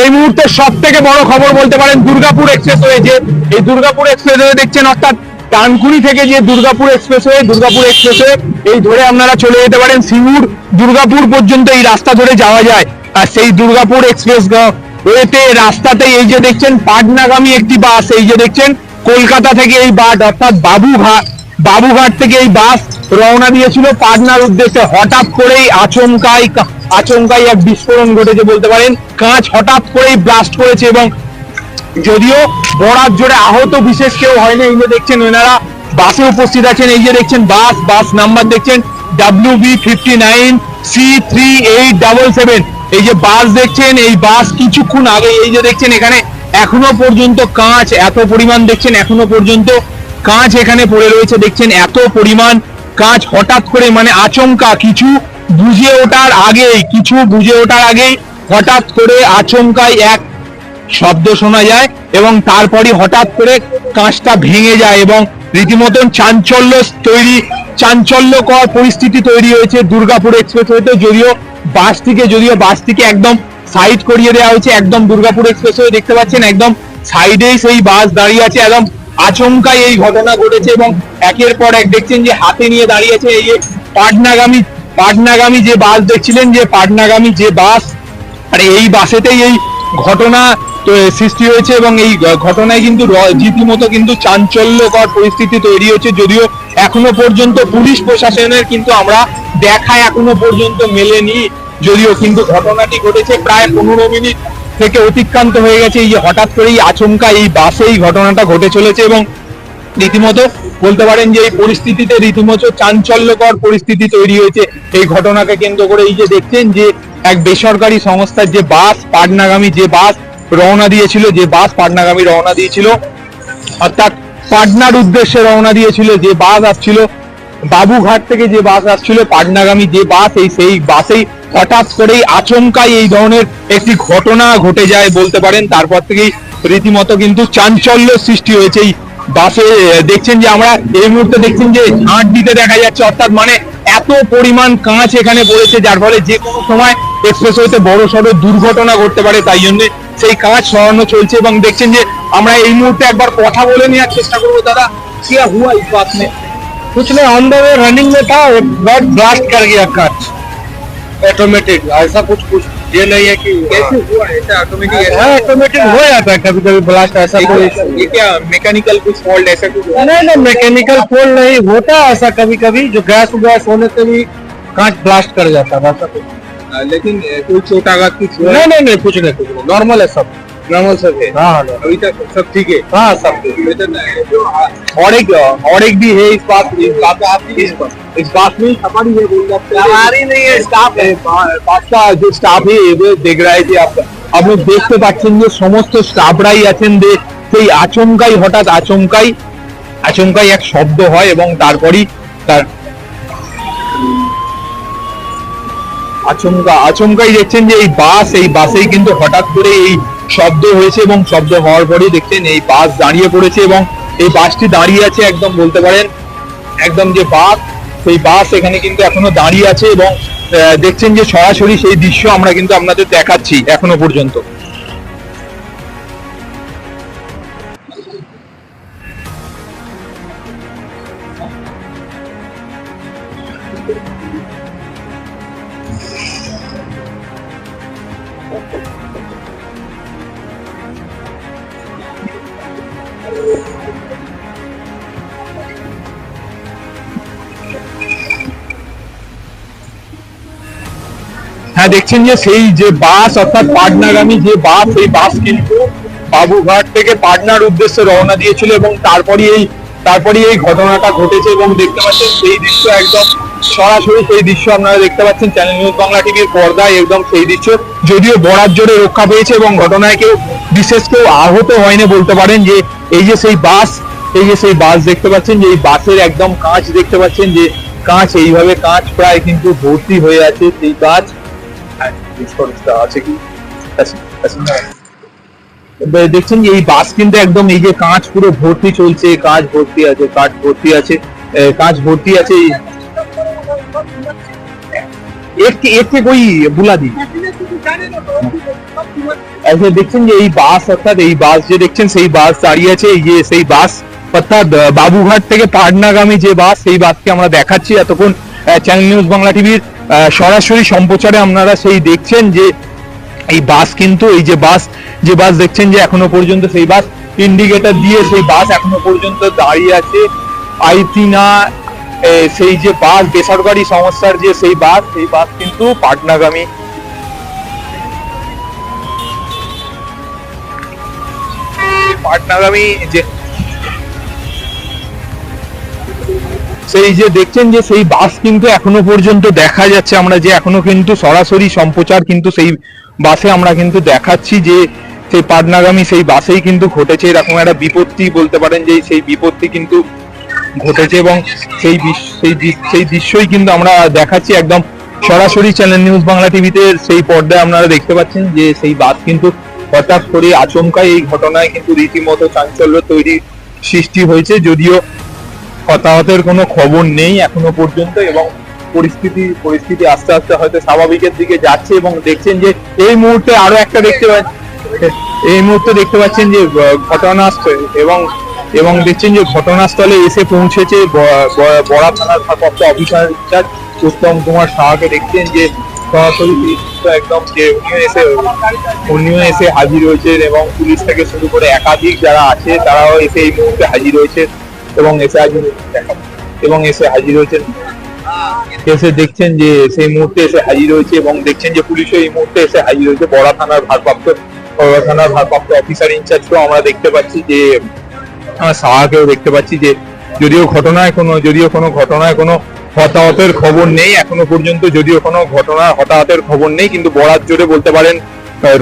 এই মুহূর্তে সব থেকে বড় খবর বলতে পারেন দুর্গাপুর এক্সপ্রেসওয়ে, যে এই দুর্গাপুর এক্সপ্রেসওয়ে দেখছেন, অর্থাৎ ডানকুনি থেকে যে দুর্গাপুর এক্সপ্রেসওয়ে দুর্গাপুর এক্সপ্রেসওয়ে, এই ধরে আপনারা চলে যেতে পারেন সিঙ্গুর দুর্গাপুর পর্যন্ত এই রাস্তা ধরে যাওয়া যায়। আর সেই দুর্গাপুর এক্সপ্রেস ওয়েতে রাস্তাতে এই যে দেখছেন, পাটনাগামী একটি বাস, এই যে দেখছেন, কলকাতা থেকে এই বাস, অর্থাৎ বাবুঘাট। বাবুঘাট থেকে এই বাস রওনা দিয়েছিল। পাটনার উদ্দেশ্যে হঠাৎ করেই আচমকাই আচমকাই এক বিস্ফোরণ ঘটেছে বলতে পারেন। কাঁচ হঠাৎ করেই ব্লাস্ট করেছে এবং যদিও বরাত জোরে আহত বিশেষ কেউ হয়নি, এই যে দেখছেন ওনারা। বাসে উপস্থিত আছেন, এই যে দেখছেন বাস বাস নাম্বার দেখছেন W B fifty nine C three eight double seven এই যে বাস দেখছেন, এই বাস কিছুক্ষণ আগে, এই যে দেখছেন এখানে এখনও পর্যন্ত কাঁচ এত পরিমাণ দেখছেন, এখনও পর্যন্ত কাঁচ এখানে পড়ে রয়েছে, দেখছেন এত পরিমাণ কাঁচ হঠাৎ করে মানে আচমকা, কিছু বুঝে ওঠার আগেই, কিছু বুঝে ওঠার আগেই হঠাৎ করে আচমকায় এক শব্দ শোনা যায় এবং তারপরে হঠাৎ করে কাঁচটা ভেঙে যায় এবং রীতিমতন চাঞ্চল্য তৈরি, চাঞ্চল্যকর পরিস্থিতি তৈরি হয়েছে দুর্গাপুর এক্সপ্রেস হইতে যদিও বাসটিকে যদিও বাসটিকে একদম সাইড করিয়ে দেওয়া হয়েছে, একদম দুর্গাপুর এক্সপ্রেস হয়ে দেখতে পাচ্ছেন, একদম সাইডেই সেই বাস দাঁড়িয়ে আছে, একদম আচমকাই এই ঘটনা ঘটেছে এবং একের পর এক দেখছেন যে হাতে নিয়ে দাঁড়িয়ে আছে এই পাটনাগামী পাটনাগামী যে বাস, দেখছিলেন যে পাটনাগামী যে বাস, আর এই বাসেতেই এই ঘটনা সৃষ্টি হয়েছে এবং এই ঘটনায় কিন্তু রীতিমতো কিন্তু চাঞ্চল্যকর পরিস্থিতি তৈরি হয়েছে যদিও এখনও পর্যন্ত পুলিশ প্রশাসনের কিন্তু আমরা দেখা এখনও পর্যন্ত মেলেনি, যদিও কিন্তু ঘটনাটি ঘটেছে প্রায় পনেরো মিনিট থেকে অতিক্রান্ত হয়ে গেছে। এই যে হঠাৎ করেই আচমকা এই বাসে এই ঘটনাটা ঘটে চলেছে এবং রীতিমতো বলতে পারেন যে এই পরিস্থিতিতে রীতিমতো চাঞ্চল্যকর পরিস্থিতি তৈরি হয়েছে। এই ঘটনাকে কেন্দ্র করে এই যে দেখছেন যে এক বেসরকারি সংস্থার যে বাস, পাটনাগামী যে বাস রওনা দিয়েছিল, যে বাস পাটনাগামী রওনা দিয়েছিল, অর্থাৎ পাটনার উদ্দেশ্যে রওনা দিয়েছিল, যে বাস আসছিল, বাবুঘাট থেকে যে বাস আসছিল, পাটনাগামী যে বাস, এই সেই বাসেই হঠাৎ করেই আচমকাই এই ধরনের একটি ঘটনা ঘটে যায় বলতে পারেন তারপর থেকেই রীতিমতো কিন্তু চাঞ্চল্য সৃষ্টি হয়েছে এই বাসে আহ, দেখছেন যে আমরা এই মুহূর্তে দেখছেন যে ঝাঁট দিতে দেখা যাচ্ছে অর্থাৎ মানে এত পরিমাণ কাঁচ এখানে পড়েছে যার ফলে যে কোনো সময় এক্সপ্রেস হইতে বড় সড়ো দুর্ঘটনা ঘটতে পারে তাই জন্য সেই কাঁচ সরানো চলছে এবং দেখছেন যে আমরা এই মুহূর্তে একবার কথা বলে নেওয়ার চেষ্টা করবো দাদা কি হুয়া ইস বাত में कुछ नहीं ऑन द वे रनिंग में था बट ब्लास्ट कर गया कांच ऑटोमेटिक ऐसा कुछ कुछ ये नहीं है कि कैसे हुआ ऐसा ऑटोमेटिक हाँ ऑटोमेटिक हो जाता है कभी कभी ब्लास्ट ऐसा कोई ये क्या मैकेनिकल कुछ फॉल्ट ऐसा कुछ नहीं नहीं मैकेनिकल फॉल्ट नहीं होता ऐसा कभी कभी जो गैस वैस होने से भी कांच ब्लास्ट कर जाता है ऐसा कुछ। लेकिन कोई छोटा आघात कुछ नहीं नहीं नहीं कुछ नहीं कुछ नहीं नॉर्मल है सब। नॉर्मल सब है हाँ हाँ normal। अभी तक सब ठीक है हाँ सब और एक और एक भी है इस बात इस बात इस, इस बात में हमारी ये बोल सकते हैं हमारी नहीं है, स्टाफ है बात का जो स्टाफ है ये देख रहा है যে आप আপনি দেখতে পাচ্ছেন যে সমস্ত স্টাফরাই আছেন যে সেই আচমকাই হঠাৎ আচমকাই আচমকাই এক শব্দ হয় এবং তারপরই তার আচমকা আচমকাই দেখছেন যে এই বাস এই বাসেই কিন্তু হঠাৎ করে এই শব্দ হয়েছে এবং শব্দ হওয়ার পরেই দেখছেন এই বাস দাঁড়িয়ে পড়েছে এবং এই বাসটি দাঁড়িয়ে আছে একদম বলতে পারেন, একদম যে বাস, সেই বাস এখানে কিন্তু এখনও দাঁড়িয়ে আছে এবং দেখছেন যে সরাসরি সেই দৃশ্য আমরা কিন্তু আপনাদের দেখাচ্ছি এখনও পর্যন্ত। হ্যাঁ দেখছেন যে সেই যে বাস, অর্থাৎ পাটনাগামী যে বাস এই বাস কিন্তু বাবুঘাট থেকে পাটনার উদ্দেশ্যে রওনা দিয়েছিল এবং তারপরই এই তারপরই এই ঘটনাটা ঘটেছে এবং দেখতে পাচ্ছেন সেই দৃশ্য একদম সরাসরি সেই দৃশ্য আপনারা দেখতে পাচ্ছেন। চ্যানেল নিউজ বাংলা টিভির পর্দায় একদম সেই দৃশ্য। যদিও বরাত জোরে রক্ষা পেয়েছে এবং ঘটনায় কেউ, বিশেষ কেউ আহত হয়নি বলতে পারেন যে এই যে সেই বাস, এই যে সেই বাস দেখতে পাচ্ছেন যে এই বাসের একদম কাঁচ দেখতে পাচ্ছেন যে কাঁচ, এইভাবে কাঁচ প্রায় কিন্তু ভর্তি হয়ে আছে সেই কাঁচ। দেখছেন এই বাস কিন্তু একদম এই যে কাঁচ পুরো ভর্তি চলছে, কাঁচ ভর্তি আছে কাঠ ভর্তি আছে কাঁচ ভর্তি আছে। আচ্ছা, দেখছেন যে এই বাস, অর্থাৎ এই বাস যে দেখছেন, সেই বাস দাঁড়িয়ে আছে যে সেই বাস, অর্থাৎ, বাবুঘাট থেকে পাটনাগামী যে বাস, সেই বাসকে আমরা দেখাচ্ছি এতক্ষণ চ্যানেল নিউজ বাংলা টিভির সরাসরি সম্প্রচারে আপনারা সেই দেখছেন যে এই বাস কিন্তু, এই যে বাস যে বাস দেখছেন যে এখনও পর্যন্ত সেই বাস ইন্ডিকেটার দিয়ে সেই বাস এখনও পর্যন্ত দাঁড়িয়ে আছে। আইতিনা সেই যে বাস, বেসরকারি সংস্থার যে সেই বাস সেই বাস কিন্তু পাটনাগামী। পাটনাগামী যে সেই যে দেখছেন যে সেই বাস কিন্তু এখনও পর্যন্ত দেখা যাচ্ছে, আমরা যে এখনও কিন্তু সরাসরি সম্প্রচার কিন্তু সেই বাসে আমরা কিন্তু দেখাচ্ছি যে সেই পাটনাগামী সেই বাসেই কিন্তু ঘটেছে। এরকম একটা বিপত্তি বলতে পারেন যে সেই বিপত্তি কিন্তু ঘটেছে এবং সেই সেই সেই দৃশ্যই কিন্তু আমরা দেখাচ্ছি একদম সরাসরি চ্যানেল নিউজ বাংলা টিভিতে সেই পর্দায় আপনারা দেখতে পাচ্ছেন যে সেই বাস কিন্তু হঠাৎ করে আচমকাই এই ঘটনায় কিন্তু রীতিমতো চাঞ্চল্য তৈরি সৃষ্টি হয়েছে। যদিও হতাহতের কোনো খবর নেই এখনও পর্যন্ত এবং পরিস্থিতি পরিস্থিতি আস্তে আস্তে হয়তো স্বাভাবিকের দিকে যাচ্ছে এবং দেখছেন যে এই মুহূর্তে আরও একটা দেখতে পাচ্ছেন এই মুহূর্তে দেখতে পাচ্ছেন যে ঘটনাস্থল এবং এবং দেখছেন যে ঘটনাস্থলে এসে পৌঁছেছে বড়া থানার ভারপ্রাপ্ত অফিসার উত্তম কুমার সাহাকে দেখছেন যে সরাসরি একদম যে উনিও এসে উনিও এসে হাজির হয়েছেন এবং পুলিশ থেকে শুরু করে একাধিক যারা আছে তারাও এসে এই মুহূর্তে হাজির হয়েছে। এবং এসে হাজির এবং এসে হাজির হয়েছেন। এসে দেখছেন যে সেই মুহূর্তে এসে হাজির হয়েছে এবং দেখছেন যে পুলিশও এই মুহূর্তে এসে হাজির হয়েছে। বড়া থানার ভারপ্রাপ্ত, বড়া থানার ভারপ্রাপ্ত অফিসার ইনচার্জকেও আমরা দেখতে পাচ্ছি যে সাহাকেও দেখতে পাচ্ছি যে, যদিও ঘটনায় কোনো, যদিও কোনো ঘটনায় কোনো হতাহতের খবর নেই, এখনও পর্যন্ত যদিও কোনো ঘটনা, হতাহতের খবর নেই, কিন্তু বরাত জোরে বলতে পারেন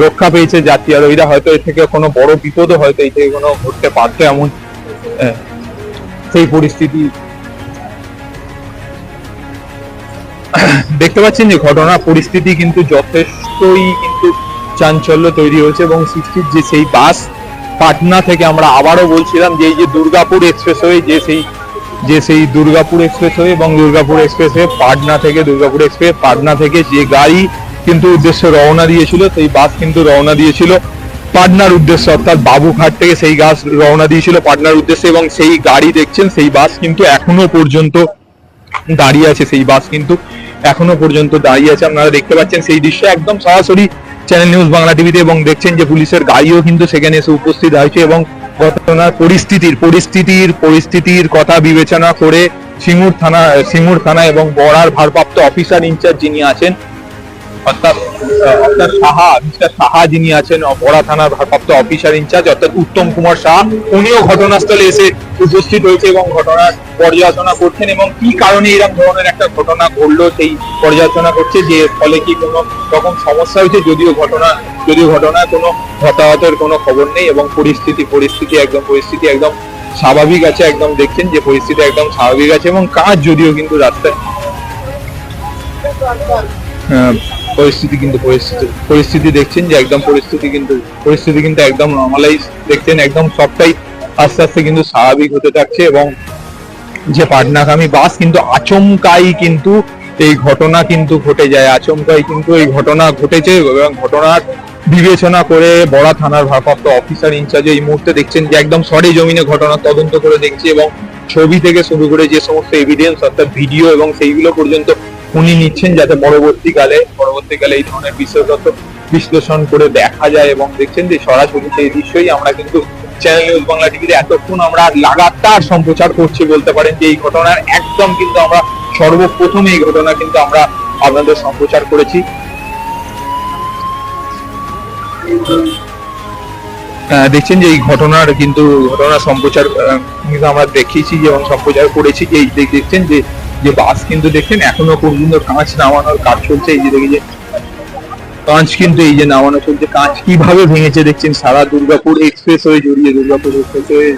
রক্ষা পেয়েছে যাত্রী। আরোহীরা হয়তো এর থেকে কোনো বড় বিপদও হয়তো এই থেকে কোনো ঘটতে পারতো এমন সেই পরিস্থিতি। দেখতে পাচ্ছেন যে ঘটনা, পরিস্থিতি কিন্তু যথেষ্টই কিন্তু চাঞ্চল্য তৈরি হয়েছে এবং সৃষ্টির যে সেই বাস পাটনা থেকে আমরা আবারও বলছিলাম যে এই যে দুর্গাপুর এক্সপ্রেসওয়ে, যে সেই যে সেই দুর্গাপুর এক্সপ্রেসওয়ে এবং দুর্গাপুর এক্সপ্রেসওয়ে পাটনা থেকে, দুর্গাপুর এক্সপ্রেস পাটনা থেকে যে গাড়ি কিন্তু উদ্দেশ্যে রওনা দিয়েছিল, সেই বাস কিন্তু রওনা দিয়েছিল। পাটনার উদ্দেশ্যে, অর্থাৎ বাবুঘাট থেকে সেই গাছ রওনা দিয়েছিল পাটনার উদ্দেশ্যে এবং সেই গাড়ি দেখছেন, সেই বাস কিন্তু এখনও পর্যন্ত দাঁড়িয়ে আছে, সেই বাস কিন্তু এখনও পর্যন্ত দাঁড়িয়ে আছে। আপনারা দেখতে পাচ্ছেন সেই দৃশ্য একদম সরাসরি চ্যানেল নিউজ বাংলা টিভিতে এবং দেখছেন যে পুলিশের গাড়িও কিন্তু সেখানে এসে উপস্থিত হয়েছে এবং ঘটনার পরিস্থিতির পরিস্থিতির পরিস্থিতির কথা বিবেচনা করে সিঙ্গুর থানা সিঙ্গুর থানা এবং বড়ার ভারপ্রাপ্ত অফিসার ইনচার্জ যিনি আছেন অর্থাৎ সাহা, মিস্টার সাহা যিনি আছেন বড়া থানার ভারপ্রাপ্ত অফিসার ইনচার্জ, অর্থাৎ উত্তম কুমার সাহা, উনিও ঘটনাস্থলে এসে উপস্থিত হয়েছে এবং ঘটনার পর্যালোচনা করছেন এবং কি কারণে এরকম ধরনের একটা ঘটনা ঘটলো, সেই পর্যালোচনা করছে, যে ফলে কি কোনো রকম সমস্যা হয়েছে, যদিও ঘটনা, যদিও ঘটনায় কোনো হতাহতের কোনো খবর নেই এবং পরিস্থিতি পরিস্থিতি একদম পরিস্থিতি একদম স্বাভাবিক আছে, একদম দেখছেন যে পরিস্থিতি একদম স্বাভাবিক আছে এবং কাজ যদিও কিন্তু রাস্তায় পরিস্থিতি কিন্তু পরিস্থিতি পরিস্থিতি দেখছেন যে একদম পরিস্থিতি কিন্তু পরিস্থিতি কিন্তু একদম নর্মালাইজ দেখছেন, একদম সবটাই আস্তে আস্তে কিন্তু স্বাভাবিক হতে থাকছে এবং যে পাটনাগামী বাস কিন্তু আচমকাই কিন্তু এই ঘটনা কিন্তু ঘটে যায়, আচমকাই কিন্তু এই ঘটনা ঘটেছে এবং ঘটনার বিবেচনা করে বড়া থানার ভারপ্রাপ্ত অফিসার ইনচার্জ এই মুহূর্তে দেখছেন যে একদম সরে জমিনে ঘটনা তদন্ত করে দেখছে এবং ছবি থেকে শুরু করে যে সমস্ত এভিডেন্স অর্থাৎ ভিডিও এবং সেইগুলো পর্যন্ত উনি নিচ্ছেন যাতে পরবর্তীকালে পরবর্তীকালে এই ধরনের বিশেষত বিশ্লেষণ করে দেখা যায় এবং দেখছেন যে সরাসরি সেই দৃশ্যই আমরা কিন্তু চ্যানেল নিউজ বাংলা টিভিতে এতক্ষণ আমরা লাগাতার সম্প্রচার করছি বলতে পারেন যে এই ঘটনার একদম কিন্তু আমরা সর্বপ্রথম এই ঘটনা কিন্তু আমরা আপনাদের সম্প্রচার করেছি। দেখছেন যে এই ঘটনার কিন্তু ঘটনা সম্প্রচার কিন্তু আমরা দেখিয়েছি এবং সম্প্রচার করেছি যে দেখছেন যে যে বাস কিন্তু দেখছেন, এখনও পর্যন্ত কাঁচ নামানোর কাজ চলছে। এই যে দেখি যে, কাঁচ কিন্তু এই যে নামানো চলছে। কাঁচ কীভাবে ভেঙেছে দেখছেন, সারা দুর্গাপুর এক্সপ্রেস হয়ে জড়িয়ে, দুর্গাপুর এক্সপ্রেস হয়ে।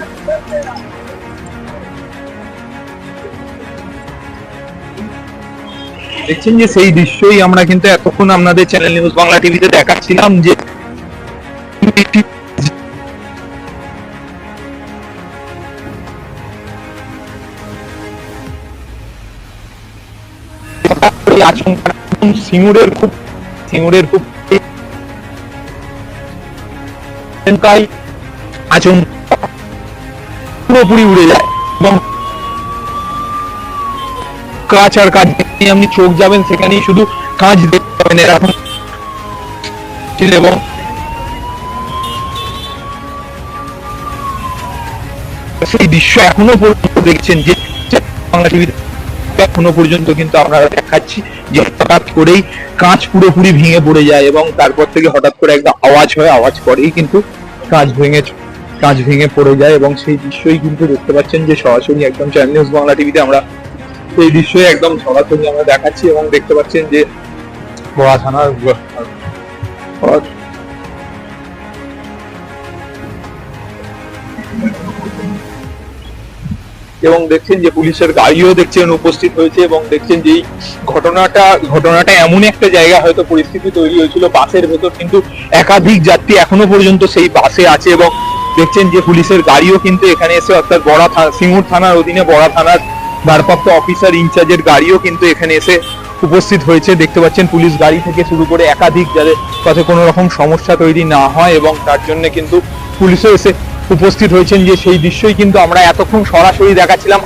দেখছেন যে সেই দৃশ্যই আমরা কিন্তু এতক্ষণ আপনাদের চ্যানেল নিউজ বাংলা টিভিতে দেখাচ্ছিলাম যে আচমকা সিঙ্গুরের খুব সিঙ্গুরের খুব পুরোপুরি উড়ে যায় এবং কাঁচ আর কাজ আপনি চোখ যাবেন, সেখানেই শুধু কাঁচ দেখতে পাবেন এরকম এবং সেই দৃশ্য এখনও পর্যন্ত দেখছেন যে বাংলা টিভিতে। এখনও পর্যন্ত কিন্তু আপনারা দেখাচ্ছি যে হঠাৎ করেই কাঁচ পুরোপুরি ভেঙে পড়ে যায় এবং তারপর থেকে হঠাৎ করে একটা আওয়াজ হয়, আওয়াজ করেই কিন্তু কাঁচ ভেঙে কাঁচ ভেঙে পড়ে যায় এবং সেই দৃশ্যই কিন্তু দেখতে পাচ্ছেন যে সরাসরি একদম চ্যানেল নিউজ বাংলা টিভিতে আমরা এই দৃশ্যই একদম সরাসরি আমরা দেখাচ্ছি এবং দেখতে পাচ্ছেন যে বড়া থানার এবং দেখছেন যে পুলিশের গাড়িও দেখছেন উপস্থিত হয়েছে এবং দেখছেন যে এই ঘটনাটা ঘটনাটা এমন একটা জায়গা হয়তো পরিস্থিতি তৈরি হয়েছিল বাসের ভেতর, কিন্তু একাধিক যাত্রী এখনও পর্যন্ত সেই বাসে আছে এবং দেখছেন যে পুলিশের গাড়িও কিন্তু এখানে এসে অর্থাৎ বড়া থানা সিঙ্গুর থানার অধীনে বড়া থানার ভারপ্রাপ্ত অফিসার ইনচার্জের গাড়িও কিন্তু এখানে এসে উপস্থিত হয়েছে। দেখতে পাচ্ছেন পুলিশ গাড়ি থেকে শুরু করে একাধিক যাদের কাছে কোনো রকম সমস্যা তৈরি না হয় এবং তার জন্য কিন্তু পুলিশও এসে উপস্থিত হয়েছেন যে সেই দৃশ্যই কিন্তু আমরা এতক্ষণ সরাসরি দেখাচ্ছিলাম।